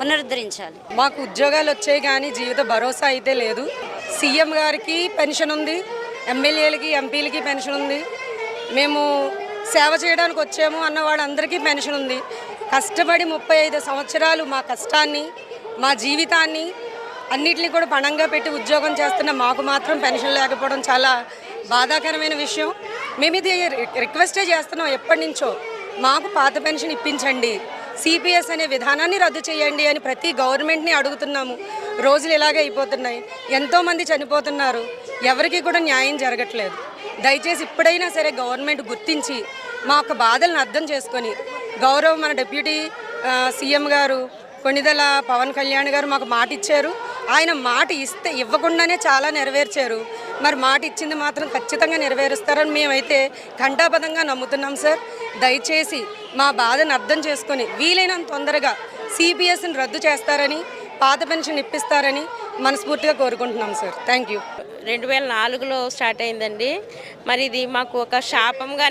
పునరుద్ధరించాలి. మాకు ఉద్యోగాలు వచ్చాయి కానీ జీవిత భరోసా అయితే లేదు. సీఎం గారికి పెన్షన్ ఉంది ఎమ్మెల్యేలకి ఎంపీలకి పెన్షన్ ఉంది. మేము సేవ చేయడానికి వచ్చాము అన్న వాళ్ళందరికీ పెన్షన్ ఉంది. కష్టపడి ముప్పై ఐదు సంవత్సరాలు మా కష్టాన్ని మా జీవితాన్ని అన్నిటిని కూడా పణంగా పెట్టి ఉద్యోగం చేస్తున్న మాకు మాత్రం పెన్షన్ లేకపోవడం చాలా బాధాకరమైన విషయం. మేము ఇది రిక్వెస్టే చేస్తున్నాం ఎప్పటి నుంచో మాకు పాత పెన్షన్ ఇప్పించండి. సిపిఎస్ అనే విధానాన్ని రద్దు చేయండి అని ప్రతి గవర్నమెంట్ని అడుగుతున్నాము. రోజులు ఇలాగే అయిపోతున్నాయి. ఎంతోమంది చనిపోతున్నారు. ఎవరికి కూడా న్యాయం జరగట్లేదు. దయచేసి ఇప్పుడైనా సరే గవర్నమెంట్ గుర్తించి మా యొక్క బాధలను అర్థం చేసుకొని గౌరవ్ మన డిప్యూటీ సీఎం గారు కొణిదల పవన్ కళ్యాణ్ గారు మాకు మాట ఇచ్చారు. ఆయన మాట ఇస్తే ఇవ్వకుండానే చాలా నెరవేర్చారు. మరి మాట ఇచ్చింది మాత్రం ఖచ్చితంగా నెరవేరుస్తారని మేమైతే ఘంటాపథంగా నమ్ముతున్నాం సార్. దయచేసి మా బాధను అర్థం చేసుకొని వీలైనంత తొందరగా సిపిఎస్ని రద్దు చేస్తారని పాత పెన్షన్ ఇప్పిస్తారని మనస్ఫూర్తిగా కోరుకుంటున్నాం సార్. థ్యాంక్ యూ రెండు వేల నాలుగులో స్టార్ట్ అయిందండి. మరి ఇది మాకు ఒక శాపంగా